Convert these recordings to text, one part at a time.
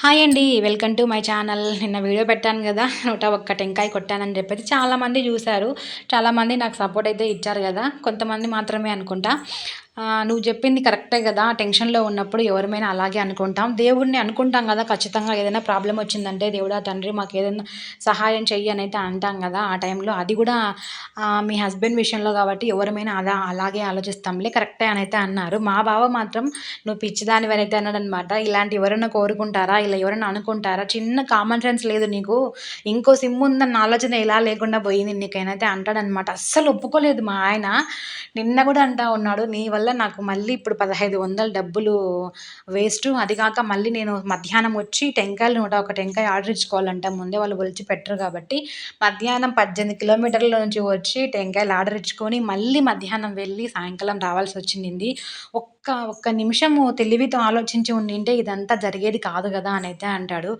Hi అండి welcome to my channel. నిన్న video పెట్టాను కదా నూట ఒక్క టెంకాయ కొట్టానని చెప్పేసి చాలామంది చూశారు. చాలామంది నాకు సపోర్ట్ అయితే ఇచ్చారు కదా కొంతమంది మాత్రమే అనుకుంటా. నువ్వు చెప్పింది కరెక్టే కదా టెన్షన్లో ఉన్నప్పుడు ఎవరిమైనా అలాగే అనుకుంటాం. దేవుడిని అనుకుంటాం కదా ఖచ్చితంగా ఏదైనా ప్రాబ్లం వచ్చిందంటే దేవుడా తండ్రి మాకు ఏదైనా సహాయం చెయ్యి అని అయితే అంటాం కదా ఆ టైంలో. అది కూడా మీ హస్బెండ్ విషయంలో కాబట్టి ఎవరిమైనా అలా అలాగే ఆలోచిస్తాంలే కరెక్టే అని అయితే అన్నారు. మా బావ మాత్రం నువ్వు పిచ్చిదాని వరైతే అన్నాడు అనమాట ఇలాంటి ఎవరైనా కోరుకుంటారా ఇలా ఎవరైనా అనుకుంటారా? చిన్న కామన్ సెన్స్ లేదు నీకు. ఇంకో సిమ్ ఉందన్న ఆలోచన ఎలా లేకుండా పోయింది నీకైనా అంటాడనమాట అస్సలు ఒప్పుకోలేదు మా ఆయన. నిన్న కూడా అంటా ఉన్నాడు నీ వల్ల వల్ల నాకు మళ్ళీ ఇప్పుడు పదహైదు వందల డబ్బులు వేస్ట్. అది కాక మళ్ళీ నేను మధ్యాహ్నం వచ్చి టెంకాయలు నూట ఒక టెంకాయ ఆర్డర్ ఇచ్చుకోవాలంట. ముందే వాళ్ళు ఒలిచి పెట్టరు కాబట్టి మధ్యాహ్నం పద్దెనిమిది కిలోమీటర్ల నుంచి వచ్చి టెంకాయలు ఆర్డర్ ఇచ్చుకొని మళ్ళీ మధ్యాహ్నం వెళ్ళి సాయంకాలం రావాల్సి వచ్చింది. ఒక్క ఒక్క నిమిషము తెలివితో ఆలోచించి ఉండింటే ఇదంతా జరిగేది కాదు కదా అని అయితే అంటాడు.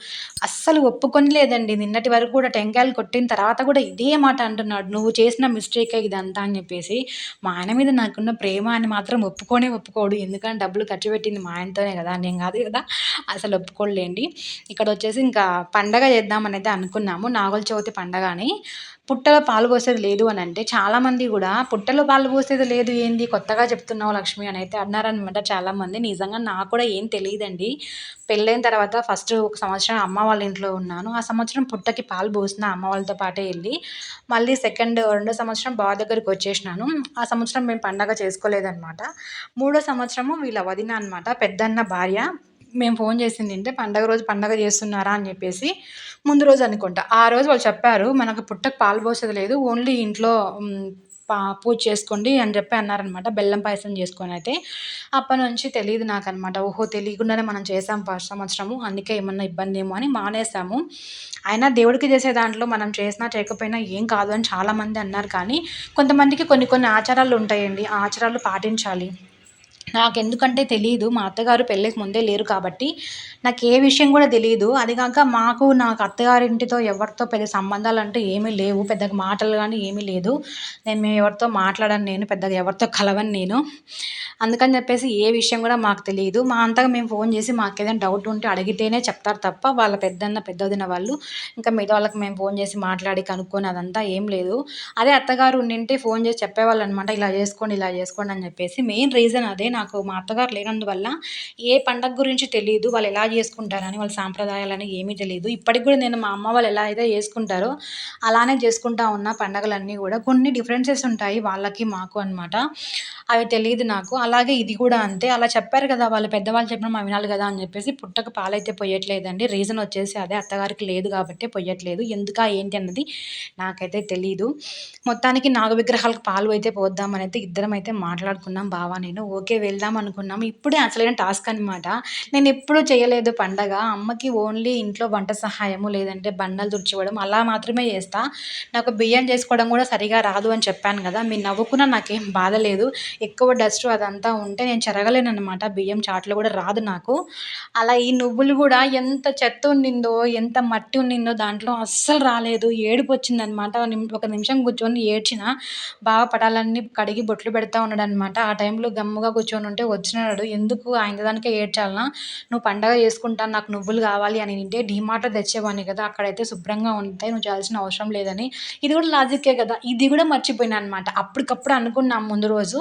అస్సలు ఒప్పుకొని లేదండి నిన్నటి వరకు కూడా టెంకాయలు కొట్టిన తర్వాత కూడా ఇదే మాట అంటున్నాడు. నువ్వు చేసిన మిస్టేకే ఇదంతా అని చెప్పేసి మా ఆయన మీద నాకున్న ప్రేమ అని మాత్రం ఒప్పుకోనే ఒప్పుకొనే ఒప్పుకోడు. ఎందుకంటే డబ్బులు ఖర్చు పెట్టింది మా ఆయనతోనే కదా. నేను కాదు కదా. అసలు ఒప్పుకోలేండి. ఇక్కడ వచ్చేసి ఇంకా పండగ చేద్దామని అయితే అనుకున్నాము. నాగుల చవితి పండగ అని. పుట్టలో పాలు పోసేది లేదు అని అంటే చాలామంది కూడా పుట్టలో పాలు పోసేది లేదు ఏంది? కొత్తగా చెప్తున్నావు లక్ష్మి అని అయితే అన్నారనమాట చాలామంది. నిజంగా నాకు కూడా ఏం తెలియదండి. పెళ్ళైన తర్వాత ఫస్ట్ ఒక సంవత్సరం అమ్మ వాళ్ళ ఇంట్లో ఉన్నాను. ఆ సంవత్సరం పుట్టకి పాలు పోసిన అమ్మ వాళ్ళతో పాటే వెళ్ళి మళ్ళీ సెకండ్ రెండో సంవత్సరం బావ దగ్గరికి వచ్చేసినాను. ఆ సంవత్సరం మేము పండగ చేసుకోలేదన్నమాట. మూడో సంవత్సరము వీళ్ళ వదిన అనమాట పెద్దన్న భార్య. మేము ఫోన్ చేసింది అంటే పండగ రోజు పండగ చేస్తున్నారా అని చెప్పేసి ముందు రోజు అనుకుంటా. ఆ రోజు వాళ్ళు చెప్పారు మనకు పుట్టకు పాలు పోసేది లేదు ఓన్లీ ఇంట్లో పా పూజ చేసుకోండి అని చెప్పి అన్నారనమాట బెల్లం పాయసం చేసుకొని అయితే. అప్పటి నుంచి తెలియదు నాకు అనమాట ఓహో తెలియకుండానే మనం చేసాం ఫస్ట్ సంవత్సరము అందుకే ఏమన్నా ఇబ్బంది ఏమో అని మానేసాము అయినా దేవుడికి చేసే దాంట్లో మనం చేసినా చేయకపోయినా ఏం కాదు అని చాలామంది అన్నారు కానీ కొంతమందికి కొన్ని కొన్ని ఆచారాలు ఉంటాయండి. ఆ ఆచారాలు పాటించాలి. నాకు ఎందుకంటే తెలియదు మా అత్తగారు పెళ్ళికి ముందే లేరు కాబట్టి నాకు ఏ విషయం కూడా తెలియదు అది కాక మాకు నాకు అత్తగారింటితో ఎవరితో పెద్ద సంబంధాలు అంటూ ఏమీ లేవు. పెద్దగా మాటలు కానీ ఏమీ లేదు. నేను మేము ఎవరితో మాట్లాడను నేను పెద్దగా ఎవరితో కలవను నేను. అందుకని చెప్పేసి ఏ విషయం కూడా మాకు తెలియదు మా అంతగా మేము ఫోన్ చేసి మాకు ఏదైనా డౌట్ ఉంటే అడిగితేనే చెప్తారు తప్ప వాళ్ళ పెద్దన్న పెద్దదిన వాళ్ళు ఇంకా మిగతా వాళ్ళకి మేము ఫోన్ చేసి మాట్లాడి కనుక్కొని అదంతా ఏం లేదు. అదే అత్తగారు ఉండింటే ఫోన్ చేసి చెప్పేవాళ్ళు అనమాట ఇలా చేసుకోండి ఇలా చేసుకోండి అని చెప్పేసి మెయిన్ రీజన్ అదే. నాకు మా అత్తగారు లేనందువల్ల ఏ పండగ గురించి తెలియదు వాళ్ళు ఎలా చేసుకుంటారని వాళ్ళ సాంప్రదాయాలని ఏమీ తెలియదు ఇప్పటికి కూడా నేను మా అమ్మ వాళ్ళు ఎలా అయితే చేసుకుంటారో అలానే చేసుకుంటా ఉన్న పండగలన్నీ కూడా కొన్ని డిఫరెన్సెస్ ఉంటాయి వాళ్ళకి మాకు అనమాట అవి తెలియదు నాకు. అలాగే ఇది కూడా అంతే. అలా చెప్పారు కదా వాళ్ళు పెద్దవాళ్ళు చెప్పిన మా వినాలి కదా అని చెప్పేసి పుట్టక పాలైతే పోయట్లేదండి రీజన్ వచ్చేసి అదే అత్తగారికి లేదు కాబట్టి పోయట్లేదు ఎందుక ఏంటి అన్నది నాకైతే తెలియదు మొత్తానికి నాగ విగ్రహాలకు పాలు అయితే పోద్దామని అయితే ఇద్దరం అయితే మాట్లాడుకున్నాం బావా నేను. ఓకే వెళ్దాం అనుకున్నాం. ఇప్పుడే అసలైన టాస్క్ అనమాట నేను ఎప్పుడూ చేయలేదు పండగ. అమ్మకి ఓన్లీ ఇంట్లో వంట సహాయము లేదంటే బండలు తుడిచివ్వడం అలా మాత్రమే చేస్తా. నాకు బియ్యం చేసుకోవడం కూడా సరిగా రాదు అని చెప్పాను కదా. మీరు నవ్వుకున్నా నాకేం బాధ లేదు. ఎక్కువ డస్ట్ అదంతా ఉంటే నేను చెరగలేను అనమాట బియ్యం చాట్లు కూడా రాదు నాకు. అలా ఈ నువ్వులు కూడా ఎంత చెత్త ఉండిందో ఎంత మట్టి ఉండిందో దాంట్లో అస్సలు రాలేదు. ఏడుపు వచ్చిందనమాట ఒక నిమిషం కూర్చొని ఏడ్చిన బాగా పటాలన్నీ కడిగి బొట్లు పెడతా ఉన్నాడు అనమాట ఆ టైంలో గమ్ముగా కూర్చొని ఉంటే వచ్చినాడు. ఎందుకు ఆయన దానికే ఏడ్చాలనా? నువ్వు పండగ చేసుకుంటాను నాకు నువ్వులు కావాలి అని నింటే డీమార్ట్లో తెచ్చేవాడిని కదా. అక్కడైతే శుభ్రంగా ఉంటాయి నువ్వు చేయాల్సిన అవసరం లేదని. ఇది కూడా లాజిక్కే కదా. ఇది కూడా మర్చిపోయినా అనమాట అప్పటికప్పుడు అనుకున్నాం ముందు రోజు.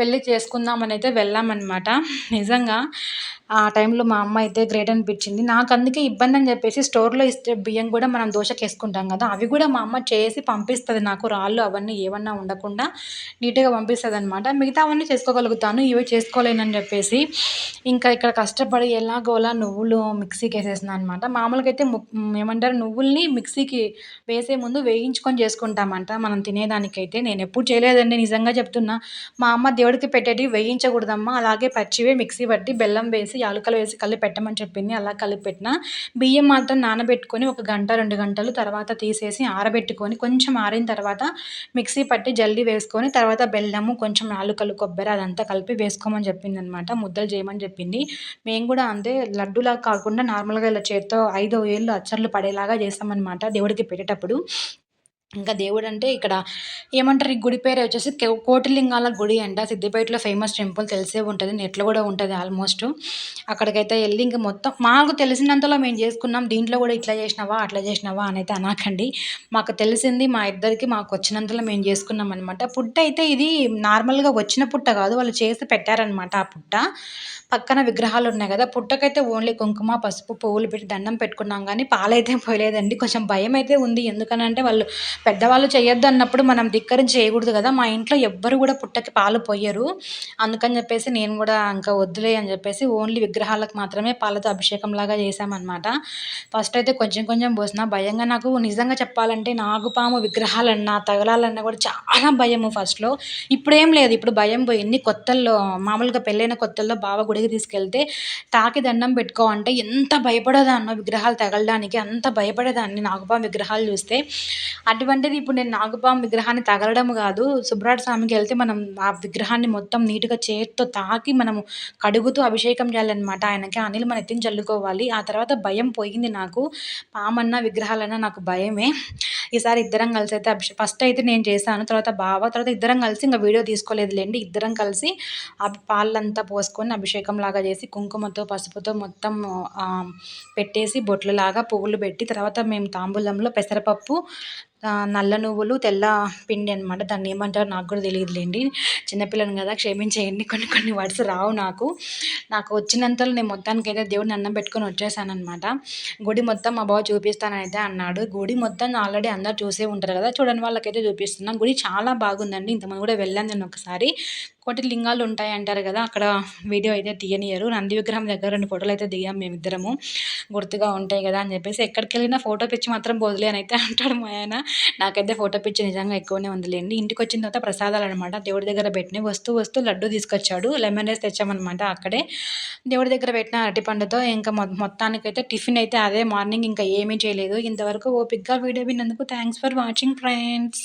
వెళ్ళి చేసుకుందామని అయితే వెళ్ళామన్నమాట. నిజంగా ఆ టైంలో మా అమ్మ అయితే గ్రేట్ అనిపించింది. నాకు అందుకే ఇబ్బంది అని చెప్పేసి స్టోర్లో ఇస్తే బియ్యం కూడా మనం దోశకి వేసుకుంటాం కదా అవి కూడా మా అమ్మ చేసి పంపిస్తుంది నాకు రాళ్ళు అవన్నీ ఏమన్నా ఉండకుండా నీట్గా పంపిస్తుంది అనమాట మిగతా అవన్నీ చేసుకోగలుగుతాను ఇవి చేసుకోలేనని చెప్పేసి. ఇంకా ఇక్కడ కష్టపడి ఎలాగోలా నువ్వులు మిక్సీకి వేసేసిన అనమాట మామూలుగా అయితే ఏమంటారు నువ్వుల్ని మిక్సీకి వేసే ముందు వేయించుకొని చేసుకుంటామంట మనం తినేదానికైతే. నేను ఎప్పుడు చేయలేదండి నిజంగా చెప్తున్నా. మా అమ్మ దేవుడికి పెట్టేటివి వేయించకూడదమ్మా. అలాగే పచ్చివే మిక్సీ పట్టి బెల్లం వేసి యాలకలు వేసి కలిపి పెట్టమని చెప్పింది. అలా కలిపి పెట్టిన బియ్యం మాత్రం నానబెట్టుకొని ఒక గంట రెండు గంటలు తర్వాత తీసేసి ఆరబెట్టుకొని కొంచెం ఆరిన తర్వాత మిక్సీ పట్టి జల్లి వేసుకొని తర్వాత బెల్లము కొంచెం యాలకులు కొబ్బరి అదంతా కలిపి వేసుకోమని చెప్పింది అనమాట ముద్దలు చేయమని చెప్పింది. మేము కూడా అంతే లడ్డులా కాకుండా నార్మల్గా ఇలా చేత్తో ఐదు ఏళ్ళు అచ్చర్లు పడేలాగా చేస్తామన్నమాట దేవుడికి పెట్టేటప్పుడు. ఇంకా దేవుడు అంటే ఇక్కడ ఏమంటారు? ఈ గుడి పేరు వచ్చేసి కోటిలింగాల గుడి అంట. సిద్దిపేటలో ఫేమస్ టెంపుల్ తెలిసే ఉంటుంది. నెట్లో కూడా ఉంటుంది ఆల్మోస్ట్. అక్కడికైతే వెళ్ళి ఇంకా మొత్తం మాకు తెలిసినంతలో మేము చేసుకున్నాం. దీంట్లో కూడా ఇట్లా చేసినావా అట్లా చేసినావా అని అయితే అనకండి. మాకు తెలిసింది మా ఇద్దరికి మాకు వచ్చినంతలో మేము చేసుకున్నాం అనమాట పుట్ట అయితే ఇది నార్మల్గా వచ్చిన పుట్ట కాదు. వాళ్ళు చేసి పెట్టారనమాట ఆ పుట్ట. పక్కన విగ్రహాలు ఉన్నాయి కదా. పుట్టకైతే ఓన్లీ కుంకుమ పసుపు పువ్వులు పెట్టి దండం పెట్టుకున్నాం కానీ పాలైతే పోయలేదండి. కొంచెం భయం అయితే ఉంది. ఎందుకనంటే వాళ్ళు పెద్దవాళ్ళు చేయొద్దు అన్నప్పుడు మనం ధిక్కరించి చేయకూడదు కదా. మా ఇంట్లో ఎవ్వరు కూడా పుట్టకి పాలు పోయరు. అందుకని చెప్పేసి నేను కూడా ఇంకా వద్దులే అని చెప్పేసి ఓన్లీ విగ్రహాలకు మాత్రమే పాలతో అభిషేకం లాగా చేశామన్నమాట. ఫస్ట్ అయితే కొంచెం కొంచెం పోసిన. భయంగా నాకు నిజంగా చెప్పాలంటే నాగుపాము విగ్రహాలన్నా తగలాలన్నా కూడా చాలా భయము ఫస్ట్లో ఇప్పుడేం లేదు. ఇప్పుడు భయం పోయింది కొత్తల్లో మామూలుగా పెళ్ళైన కొత్తల్లో బావ గుడికి తీసుకెళ్తే తాకి దండం పెట్టుకో అంటే ఎంత భయపడేదాన్నో విగ్రహాలు తగలడానికి అంత భయపడేదాన్ని నాగుపాము విగ్రహాలు చూస్తే. అటు అటువంటిది ఇప్పుడు నేను నాగుపాము విగ్రహాన్ని తగలడం కాదు. సుబ్రాట స్వామికి వెళ్తే మనం ఆ విగ్రహాన్ని మొత్తం నీట్గా చేతితో తాకి మనము కడుగుతూ అభిషేకం చేయాలన్నమాట. ఆయనకి ఆ నీళ్ళు మన ఎత్తిని చల్లుకోవాలి. ఆ తర్వాత భయం పోయింది నాకు. పామన్న విగ్రహాలన్నా నాకు భయమే. ఈసారి ఇద్దరం కలిసి అయితే ఫస్ట్ అయితే నేను చేశాను. తర్వాత బావ తర్వాత ఇద్దరం కలిసి ఇంకా వీడియో తీసుకోలేదులేండి. ఇద్దరం కలిసి ఆ పాలంతా పోసుకొని అభిషేకం లాగా చేసి కుంకుమతో పసుపుతో మొత్తం పెట్టేసి బొట్లలాగా పువ్వులు పెట్టి తర్వాత మేము తాంబూలంలో పెసరపప్పు నల్ల నువ్వులు తెల్ల పిండి అనమాట దాన్ని ఏమంటారో నాకు కూడా తెలియదులేండి. చిన్నపిల్లని కదా క్షమించేయండి. కొన్ని కొన్ని వర్డ్స్ రావు నాకు. నాకు వచ్చినంతలో నేను మొత్తానికి అయితే దేవుడిని అన్నం పెట్టుకొని వచ్చేసానమాట గుడి మొత్తం మా బాబు చూపిస్తానైతే అన్నాడు. గుడి మొత్తం ఆల్రెడీ అందరు చూసే ఉంటారు కదా. చూడని వాళ్ళకైతే చూపిస్తున్నాం. గుడి చాలా బాగుందండి. ఇంతమంది కూడా వెళ్ళాను నేను ఒకసారి. కోటి లింగాలు ఉంటాయి అంటారు కదా అక్కడ వీడియో అయితే తీయనియరు నంది విగ్రహం దగ్గర రెండు ఫోటోలు అయితే దిగాం మేమిద్దరము. గుర్తుగా ఉంటాయి కదా అని చెప్పేసి ఎక్కడికి వెళ్ళినా ఫోటో పిచ్చి మాత్రం పోదులే అని అయితే అంటాడు మా ఆయన. నాకైతే ఫోటో పిచ్చి నిజంగా ఎక్కువనే ఉందిలేండి. ఇంటికి వచ్చిన తర్వాత ప్రసాదాలు అనమాట దేవుడి దగ్గర పెట్టిన వస్తూ వస్తూ లడ్డు తీసుకొచ్చాడు. లెమన్ రైస్ తెచ్చామన్నమాట అక్కడే. దేవుడి దగ్గర పెట్టిన అరటిపండుతో ఇంకా మొ మొత్తానికైతే టిఫిన్ అయితే అదే మార్నింగ్ ఇంకా ఏమీ చేయలేదు. ఇంతవరకు ఓపిక్గా వీడియో విన్నందుకు థ్యాంక్స్ ఫర్ వాచింగ్ ఫ్రెండ్స్.